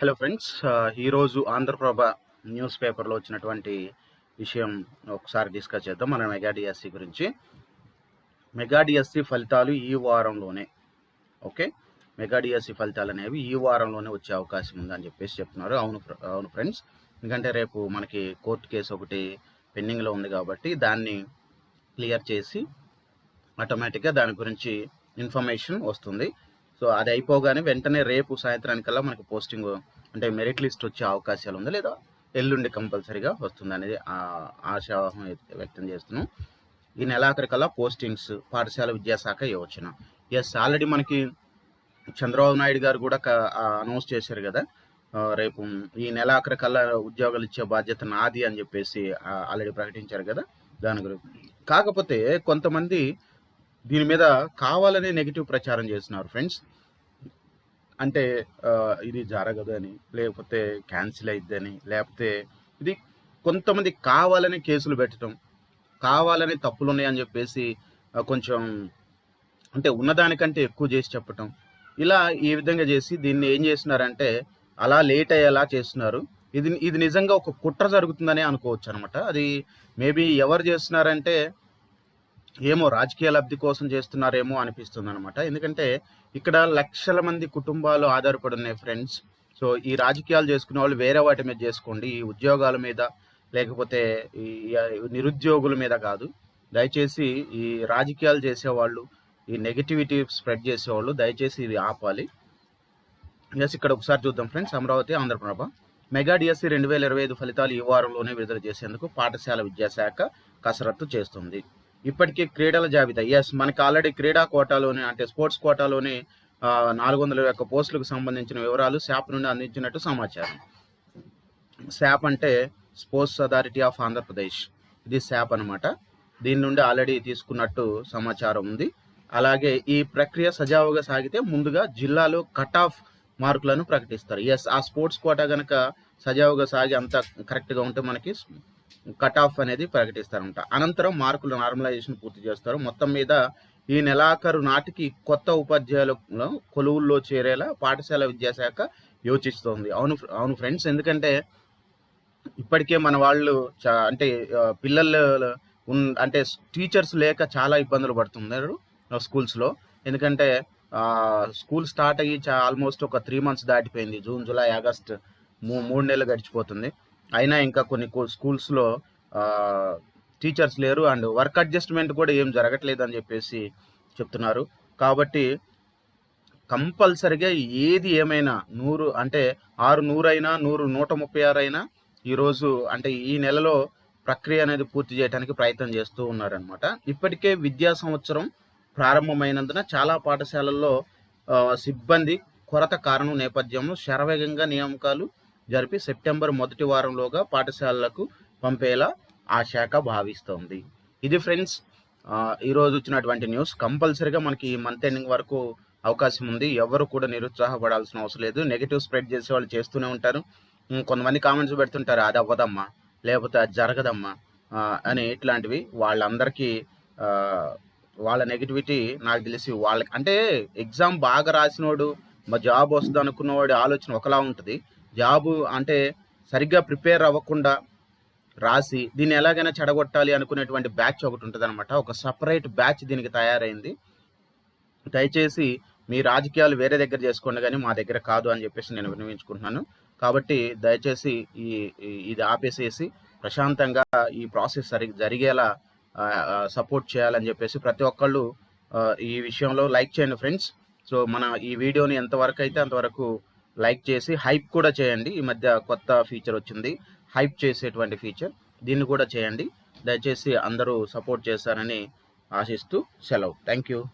Hello friends ఈరోజు Andhraprabha news పేపర్లో వచ్చినటువంటి విషయం ఒకసారి డిస్కస్ చేద్దాం. మన మెగా డిఎస్సి గురించి. మెగా డిఎస్సి ఫలితాలు ఈ వారంలోనే ఓకే? మెగా డిఎస్సి ఫలితాలు అనేవి ఈ వారంలోనే వచ్చే అవకాశం ఉందని చెప్పేసి చెప్తున్నారు. అవును అవును ఫ్రెండ్స్ ఎందుకంటే రేపు మనకి కోర్టు కేసు ఒకటి పెండింగ్లో ఉంది కాబట్టి దాన్ని క్లియర్ చేసి ఆటోమేటిక్గా దాని గురించి ఇన్ఫర్మేషన్ వస్తుంది. సో అది అయిపోగానే వెంటనే రేపు సాయంత్రానికల్లా మనకి పోస్టింగ్ అంటే మెరిట్ లిస్ట్ వచ్చే అవకాశాలు ఉందా లేదా? ఎల్లుండి కంపల్సరీగా వస్తుంది అనేది ఆశావాహం వ్యక్తం చేస్తున్నాం. ఈ నెలాఖరికల్లా పోస్టింగ్స్ పాఠశాల విద్యాశాఖ యోచన. ఎస్ ఆల్రెడీ మనకి చంద్రబాబు నాయుడు గారు కూడా అనౌన్స్ చేశారు కదా? రేపు ఈ నెల కల్లా ఉద్యోగాలు ఇచ్చే బాధ్యత నాది అని చెప్పేసి ఆల్రెడీ ప్రకటించారు కదా దాని గురించి. కాకపోతే కొంతమంది దీని మీద కావాలనే నెగిటివ్ ప్రచారం చేస్తున్నారు ఫ్రెండ్స్. అంటే ఇది జరగదు అని లేకపోతే క్యాన్సిల్ అయిద్దని లేకపోతే ఇది కొంతమంది కావాలని కేసులు పెట్టడం కావాలని తప్పులు ఉన్నాయని చెప్పేసి కొంచెం అంటే ఉన్నదానికంటే ఎక్కువ చేసి చెప్పటం ఇలా ఈ విధంగా చేసి దీన్ని ఏం చేస్తున్నారంటే అలా లేట్ అయ్యేలా చేస్తున్నారు. ఇది ఇది నిజంగా ఒక కుట్ర జరుగుతుందని అనుకోవచ్చు అనమాట అది మేబీ ఎవరు చేస్తున్నారంటే ఏమో రాజకీయ లబ్ధి కోసం చేస్తున్నారేమో అనిపిస్తుంది అనమాట ఎందుకంటే ఇక్కడ లక్షల మంది కుటుంబాలు ఆధారపడి ఉన్నాయి ఫ్రెండ్స్. సో ఈ రాజకీయాలు చేసుకునే వాళ్ళు వేరే వాటి మీద చేసుకోండి. ఈ ఉద్యోగాల మీద లేకపోతే ఈ నిరుద్యోగుల మీద కాదు. దయచేసి ఈ రాజకీయాలు చేసేవాళ్ళు ఈ నెగిటివిటీ స్ప్రెడ్ చేసేవాళ్ళు దయచేసి ఇది ఆపాలి. ఎస్ ఇక్కడ ఒకసారి చూద్దాం friends. Amaravati Andhra Prabha. Mega DSC రెండు వేల ఇరవై ఐదు ఫలితాలు ఈ వారంలోనే విడుదల చేసేందుకు పాఠశాల విద్యాశాఖ కసరత్తు చేస్తుంది. ఇప్పటికే క్రీడల జాబితా. ఎస్ మనకి ఆల్రెడీ క్రీడా కోటాలోని అంటే స్పోర్ట్స్ కోటాలోని నాలుగు వందల యొక్క పోస్టులకు సంబంధించిన వివరాలు శాప్ నుండి అందించినట్టు సమాచారం. శాప్ అంటే స్పోర్ట్స్ అథారిటీ ఆఫ్ ఆంధ్రప్రదేశ్. ఇది శాప్ అన్నమాట. దీని నుండి ఆల్రెడీ తీసుకున్నట్టు సమాచారం ఉంది. అలాగే ఈ ప్రక్రియ సజావుగా సాగితే ముందుగా జిల్లాలో కట్ ఆఫ్ మార్కులను ప్రకటిస్తారు. ఎస్ ఆ స్పోర్ట్స్ కోటా కనుక సజావుగా సాగి అంత కరెక్ట్గా ఉంటే మనకి కట్ ఆఫ్ అనేది ప్రకటిస్తారంట. అనంతరం మార్కుల నార్మలైజేషన్ పూర్తి చేస్తారు. మొత్తం మీద ఈ నెలాఖరు నాటికి కొత్త ఉపాధ్యాయుల కొలువుల్లో చేరేలా పాఠశాల విద్యాశాఖ యోచిస్తోంది. అవును అవును ఫ్రెండ్స్ ఎందుకంటే ఇప్పటికే మన వాళ్ళు చా- అంటే పిల్లలు ఉన్ అంటే టీచర్స్ లేక చాలా ఇబ్బందులు పడుతున్నారు స్కూల్స్లో. ఎందుకంటే స్కూల్ స్టార్ట్ అయ్యి ఆల్మోస్ట్ ఒక త్రీ మంత్స్ దాటిపోయింది. జూన్ జూలై ఆగస్ట్ మూ మూడు నెలలు గడిచిపోతుంది. అయినా ఇంకా కొన్ని స్కూల్స్లో టీచర్స్ లేరు అండ్ వర్క్ అడ్జస్ట్మెంట్ కూడా ఏం జరగట్లేదు అని చెప్పేసి చెప్తున్నారు. కాబట్టి కంపల్సరిగా ఏది ఏమైనా నూరు అంటే ఆరు నూరైనా నూరు నూట ముప్పై ఆరు అయినా ఈరోజు అంటే ఈ నెలలో ప్రక్రియ అనేది పూర్తి చేయడానికి ప్రయత్నం చేస్తూ ఉన్నారనమాట ఇప్పటికే విద్యా సంవత్సరం ప్రారంభమైనందున చాలా పాఠశాలల్లో సిబ్బంది కొరత కారణం నేపథ్యంలో శరవేగంగా నియామకాలు జరిపి సెప్టెంబర్ మొదటి వారంలోగా పాఠశాలలకు పంపేలా ఆ శాఖ భావిస్తోంది. ఇది ఫ్రెండ్స్ ఈరోజు వచ్చినటువంటి న్యూస్. కంపల్సరీగా మనకి ఈ మంత్ ఎండింగ్ వరకు అవకాశం ఉంది. ఎవరు కూడా నిరుత్సాహపడాల్సిన అవసరం లేదు. నెగిటివ్ స్ప్రెడ్ చేసే వాళ్ళు చేస్తూనే ఉంటారు. కొంతమంది కామెంట్స్ పెడుతుంటారు అది అవ్వదమ్మా లేకపోతే అది జరగదమ్మా అని ఇట్లాంటివి వాళ్ళందరికీ వాళ్ళ నెగిటివిటీ నాకు తెలిసి వాళ్ళకి అంటే ఎగ్జామ్ బాగా రాసినోడు మా జాబ్ వస్తుంది అనుకున్నవాడి ఆలోచన ఒకలా ఉంటుంది. జాబు అంటే సరిగ్గా ప్రిపేర్ అవ్వకుండా రాసి దీన్ని ఎలాగైనా చెడగొట్టాలి అనుకునేటువంటి బ్యాచ్ ఒకటి ఉంటుంది అనమాట ఒక సపరేట్ బ్యాచ్ దీనికి తయారైంది. దయచేసి మీ రాజకీయాలు వేరే దగ్గర చేసుకోండి కానీ మా దగ్గర కాదు అని చెప్పేసి నేను వినియోగించుకుంటున్నాను కాబట్టి దయచేసి ఈ ఇది ఆపేసేసి ప్రశాంతంగా ఈ ప్రాసెస్ సరి జరిగేలా సపోర్ట్ చేయాలని చెప్పేసి ప్రతి ఒక్కళ్ళు ఈ విషయంలో లైక్ చేయండి ఫ్రెండ్స్. సో మన ఈ వీడియోని ఎంతవరకు అయితే అంతవరకు లైక్ చేసి హైప్ కూడా చేయండి. ఈ మధ్య కొత్త ఫీచర్ వచ్చింది. హైప్ చేసేటువంటి ఫీచర్. దీన్ని కూడా చేయండి. దయచేసి అందరూ సపోర్ట్ చేస్తారని ఆశిస్తూ సెలవు. Thank you.